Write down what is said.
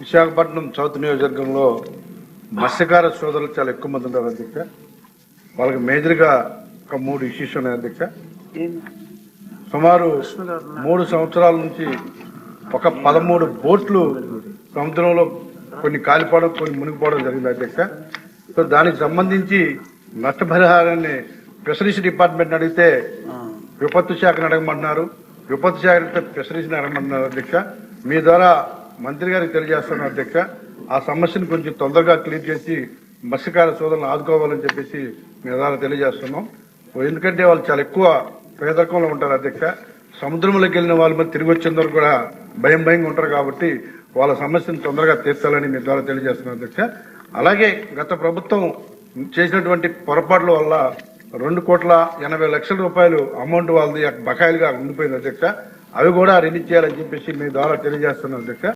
Visakhapatnam south నియోజకవర్గంలో మత్స్యకార సోదరులు చాలా ఎక్కువ మంది ఉన్నారు అధ్యక్ష. వాళ్ళకి మేజర్గా ఒక మూడు ఇష్యూస్ ఉన్నాయి అధ్యక్ష. సుమారు మూడు సంవత్సరాల నుంచి ఒక పదమూడు బోట్లు సముద్రంలో కొన్ని కాలిపోవడం కొన్ని మునిగిపోవడం జరిగింది అధ్యక్ష. సో దానికి సంబంధించి నష్టపరిహారాన్ని ఫిషరీస్ డిపార్ట్మెంట్ అడిగితే విపత్తు శాఖను అడగమంటున్నారు. విపత్తు శాఖ అడిగితే ఫిషరీస్ని అడగమంటున్నారు అధ్యక్ష. మీ ద్వారా మంత్రి గారికి తెలియజేస్తాను అధ్యక్ష ఆ సమస్యను కొంచెం తొందరగా క్లియర్ చేసి మత్స్యకార సోదరులను ఆదుకోవాలని చెప్పేసి మేము ద్వారా తెలియజేస్తున్నాం. ఎందుకంటే వాళ్ళు చాలా ఎక్కువ పేదరికంలో ఉంటారు అధ్యక్ష. సముద్రంలోకి వెళ్ళిన వాళ్ళ మీద తిరిగి వచ్చిన వరకు కూడా భయం భయంగా ఉంటారు కాబట్టి వాళ్ళ సమస్యను తొందరగా తీర్చాలని మీ ద్వారా తెలియజేస్తున్నాను అధ్యక్ష. అలాగే గత ప్రభుత్వం చేసినటువంటి పొరపాట్ల వల్ల రెండు కోట్ల ఎనభై లక్షల రూపాయలు అమౌంట్ వాళ్ళది బకాయిలుగా ఉండిపోయింది అధ్యక్ష. అవి కూడా రిలీజ్ చేయాలని చెప్పేసి మీ ద్వారా తెలియజేస్తున్నాను అధ్యక్ష.